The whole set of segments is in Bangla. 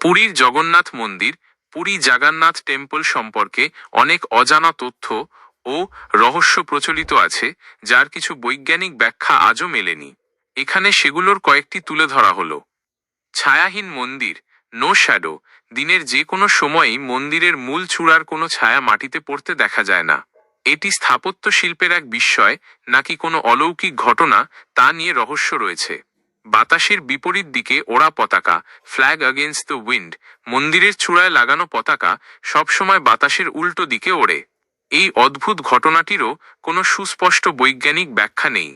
পুরীর জগন্নাথ মন্দির, পুরী জাগান্নাথ টেম্পল সম্পর্কে অনেক অজানা তথ্য ও রহস্য প্রচলিত আছে, যার কিছু বৈজ্ঞানিক ব্যাখ্যা আজও মেলেনি। এখানে সেগুলোর কয়েকটি তুলে ধরা হলো। ছায়াহীন মন্দির নো শ্যাডো দিনের যে কোনো সময়ই মন্দিরের মূল চূড়ার কোনো ছায়া মাটিতে পড়তে দেখা যায় না। এটি স্থাপত্য শিল্পের এক বিস্ময়, নাকি কোনো অলৌকিক ঘটনা তা নিয়ে রহস্য রয়েছে। বাতাসের বিপরীত দিকে ওড়া পতাকা ফ্ল্যাগ আগেন্স্ট দ্য উইন্ড মন্দিরের চূড়ায় লাগানো পতাকা সবসময় বাতাসের উল্টো দিকে ওড়ে। এই অদ্ভুত ঘটনাটিরও কোনো সুস্পষ্ট বৈজ্ঞানিক ব্যাখ্যা নেই।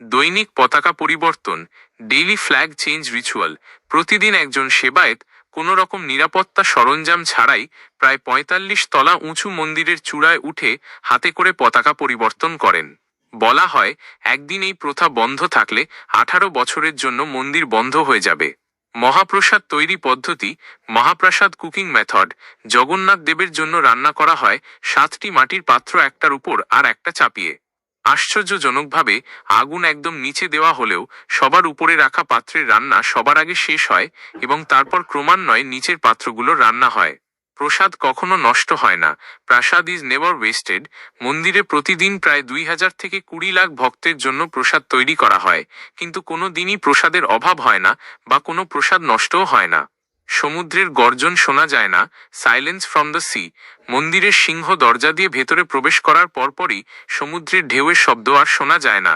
দৈনিক পতাকা পরিবর্তন ডেইলি ফ্ল্যাগ চেঞ্জ রিচুয়াল প্রতিদিন একজন সেবায়েত কোনো রকম নিরাপত্তা সরঞ্জাম ছাড়াই প্রায় পঁয়তাল্লিশ তলা উঁচু মন্দিরের চূড়ায় উঠে হাতে করে পতাকা পরিবর্তন করেন। বলা হয়, একদিন এই প্রথা বন্ধ থাকলে আঠারো বছরের জন্য মন্দির বন্ধ হয়ে যাবে। মহাপ্রসাদ তৈরি পদ্ধতি, মহাপ্রসাদ কুকিং মেথড, জগন্নাথ দেবের জন্য রান্না করা হয় সাতটি মাটির পাত্র একটার উপর আর একটা চাপিয়ে। আশ্চর্যজনকভাবে আগুন একদম নিচে দেওয়া হলেও সবার উপরে রাখা পাত্রের রান্না সবার আগে শেষ হয় এবং তারপর ক্রমান্বয়ে নিচের পাত্রগুলো রান্না হয়। প্রসাদ কখনো নষ্ট হয় না। প্রাসাদ ইজ নেভার ওয়েস্টেড মন্দিরে প্রতিদিন প্রায় দুই হাজার থেকে কুড়ি লাখ ভক্তের জন্য প্রসাদ তৈরি করা হয়। কিন্তু কোনো দিনই প্রসাদের অভাব হয় না বা কোনো প্রসাদ নষ্টও হয় না। সমুদ্রের গর্জন শোনা যায় না। সাইলেন্স ফ্রম দ্য সি মন্দিরের সিংহ দরজা দিয়ে ভেতরে প্রবেশ করার পরপরই সমুদ্রের ঢেউয়ের শব্দ আর শোনা যায় না।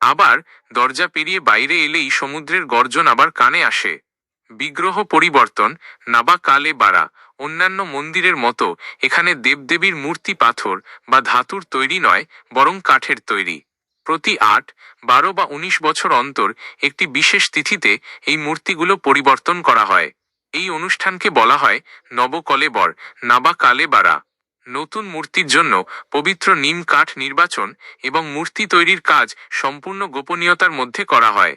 আবার দরজা পেরিয়ে বাইরে এলেই সমুদ্রের গর্জন আবার কানে আসে। বিগ্রহ পরিবর্তন। নাবা কালে বাড়া অন্যান্য মন্দিরের মতো এখানে দেবদেবীর মূর্তি পাথর বা ধাতুর তৈরি নয়, বরং কাঠের তৈরি। প্রতি আট, বারো বা উনিশ বছর অন্তর একটি বিশেষ তিথিতে এই মূর্তিগুলো পরিবর্তন করা হয়। এই অনুষ্ঠানকে বলা হয় নবকলেবর নাবা কালেবারা নতুন মূর্তির জন্য পবিত্র নিম কাঠ নির্বাচন এবং মূর্তি তৈরির কাজ সম্পূর্ণ গোপনীয়তার মধ্যে করা হয়।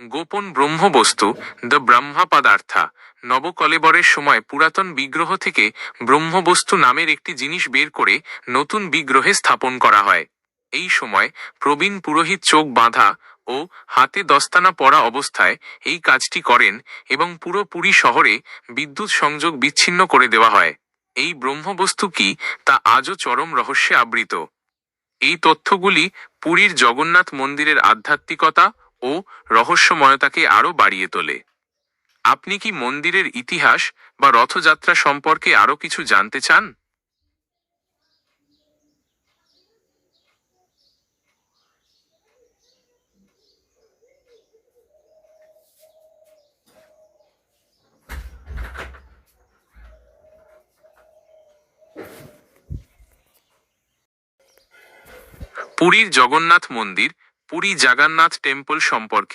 গোপন ব্রহ্মবস্তু, দ্য ব্রহ্মা পদার্থা নবকলেবরের সময় পুরাতন বিগ্রহ থেকে ব্রহ্মবস্তু নামের একটি জিনিস বের করে নতুন বিগ্রহে স্থাপন করা হয়। এই সময় প্রবীণ পুরোহিত চোখ বাঁধা ও হাতে দস্তানা পরা অবস্থায় এই কাজটি করেন এবং পুরো পুরী শহরে বিদ্যুৎ সংযোগ বিচ্ছিন্ন করে দেওয়া হয়। এই ব্রহ্মবস্তু কি তা আজও চরম রহস্যে আবৃত। এই তথ্যগুলি পুরীর জগন্নাথ মন্দিরের আধ্যাত্মিকতা ও রহস্যময়তাকে আরও বাড়িয়ে তোলে। আপনি কি মন্দিরের ইতিহাস বা রথযাত্রা সম্পর্কে আরও কিছু জানতে চান? পুরীর জগন্নাথ মন্দির পুরী জাগান্নাথ টেম্পল সম্পর্কে